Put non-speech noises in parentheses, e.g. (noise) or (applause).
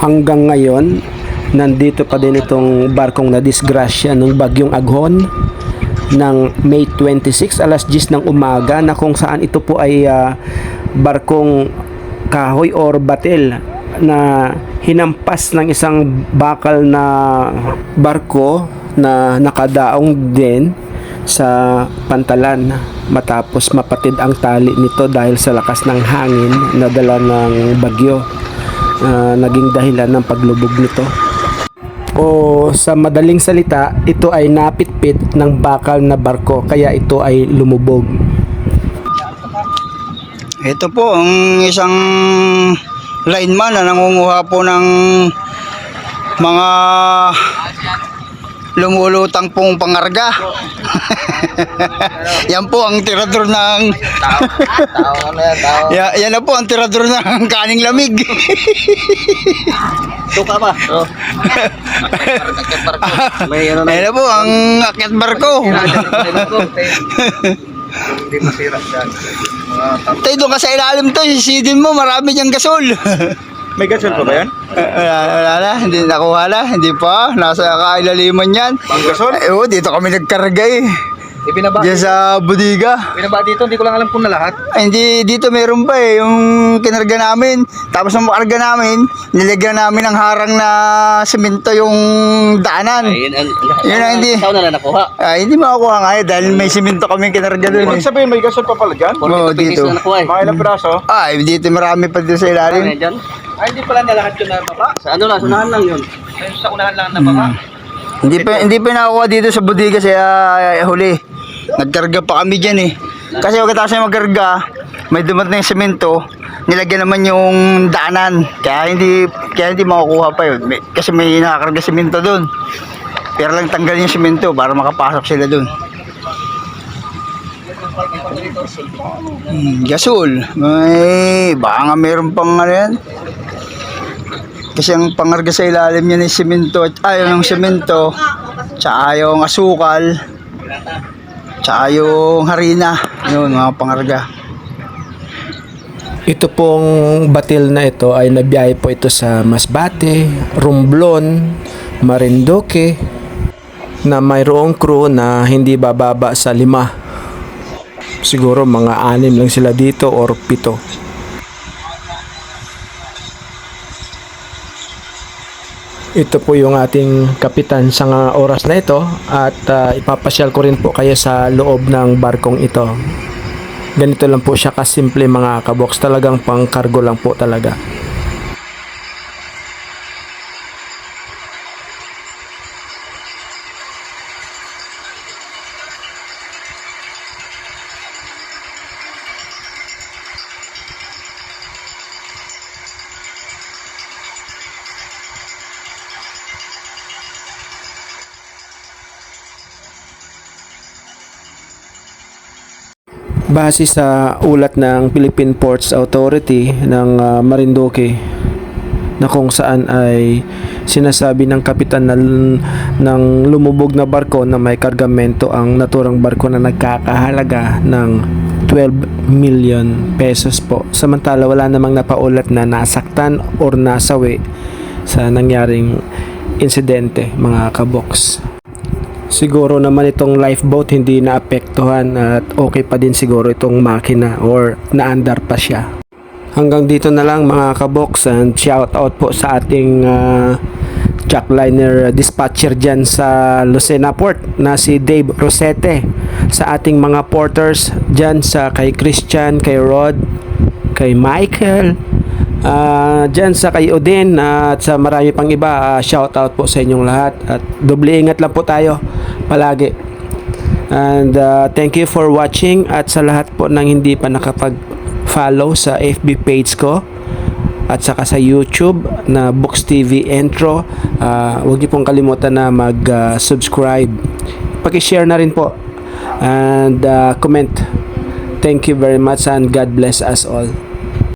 hanggang ngayon nandito pa din itong barkong na disgrasya ng bagyong Aghon ng May 26 alas 10 ng umaga na kung saan ito po ay ah, barkong kahoy or batil na hinampas ng isang bakal na barko na nakadaong din sa pantalan matapos mapatid ang tali nito dahil sa lakas ng hangin na dala ng bagyo na naging dahilan ng paglubog nito. O sa madaling salita ito ay napitpit ng bakal na barko kaya ito ay lumubog. Ito po ang isang lineman na nangunguha po ng mga lumulutang pong pangarga. (laughs) yan po ang tirador ng Tao ano yan, tao. ya, yan na po ang tirador ng kaning lamig. (laughs) Suka ba? (laughs) Oh. Akit barko. May ano na. yan na po ang akyat barko. Hindi masira tao. Tayo doon ka sa ilalim to, sisidin mo, marami diyang gasol. May gasol pa ba yan? wala, wala na, hindi nakuha na, hindi pa, nasa kailaliman yan. Ang gasol? Eh, oh, dito kami nagkarga eh. Ibinaba. Diyan sa budiga. Ibinaba dito, hindi ko lang alam kung na lahat. Ay, hindi, dito meron pa eh, yung kinarga namin. Tapos nung makarga namin, nilagyan namin ng harang na simento yung daanan. Ayun ang... Yun ang hindi. Ikaw na lang nakuha. Ay, hindi makukuha nga eh, dahil may simento kami kinarga doon. eh. sabihin may gasol pa pala dyan? Oo, 42 dito. na nakuha eh. Mga ilang piraso? Ay, dito marami pa dito sa Ano ilalim. yan dyan? Ay, hindi pala na lahat yun na baba. Sa ano lang, sunahan lang yun. Ayun, sa unahan lang na baba. Hindi pa hindi pa nakukuha dito sa budiga sa uh, huli. Nagkarga pa kami diyan eh. Kasi pagkatapos na magkarga, may dumating na semento, nilagyan naman yung daanan. Kaya hindi kaya hindi makukuha pa yun. May, kasi may nakakarga semento doon. Pero lang tanggalin yung semento para makapasok sila doon. Hmm, gasol. May baka nga meron pang ano yan. Kasi ang pangarga sa ilalim niya ng semento at ayaw ng semento, tsaka yung asukal, tsaka yung harina. Yun, mga pangarga. Ito pong batil na ito ay nabiyahe po ito sa Masbate, Romblon, Marinduque na mayroong crew na hindi bababa sa lima. Siguro mga anim lang sila dito or pito. Ito po yung ating kapitan sa nga oras na ito at ah, ipapasyal ko rin po kayo sa loob ng barkong ito. Ganito lang po siya kasimple mga kabox. Talagang pang cargo lang po talaga. Base sa ulat ng Philippine Ports Authority ng ah, Marinduque na kung saan ay sinasabi ng kapitan na, ng lumubog na barko na may kargamento ang naturang barko na nagkakahalaga ng 12 million pesos po. Samantala wala namang napaulat na nasaktan or nasawi sa nangyaring insidente mga kaboks. Siguro naman itong lifeboat hindi naapektuhan at okay pa din siguro itong makina or naandar pa siya. Hanggang dito na lang mga kabox and shout out po sa ating uh, jackliner dispatcher dyan sa Lucena Port na si Dave Rosete sa ating mga porters dyan sa kay Christian, kay Rod, kay Michael, Ah, dyan sa kay Odin at sa marami pang iba, ah, shout out po sa inyong lahat at doble ingat lang po tayo palagi. And ah, thank you for watching at sa lahat po ng hindi pa nakapag-follow sa FB page ko at saka sa YouTube na Books TV Intro, ah, huwag niyo pong kalimutan na mag-subscribe. Paki-share na rin po and ah, comment. Thank you very much and God bless us all.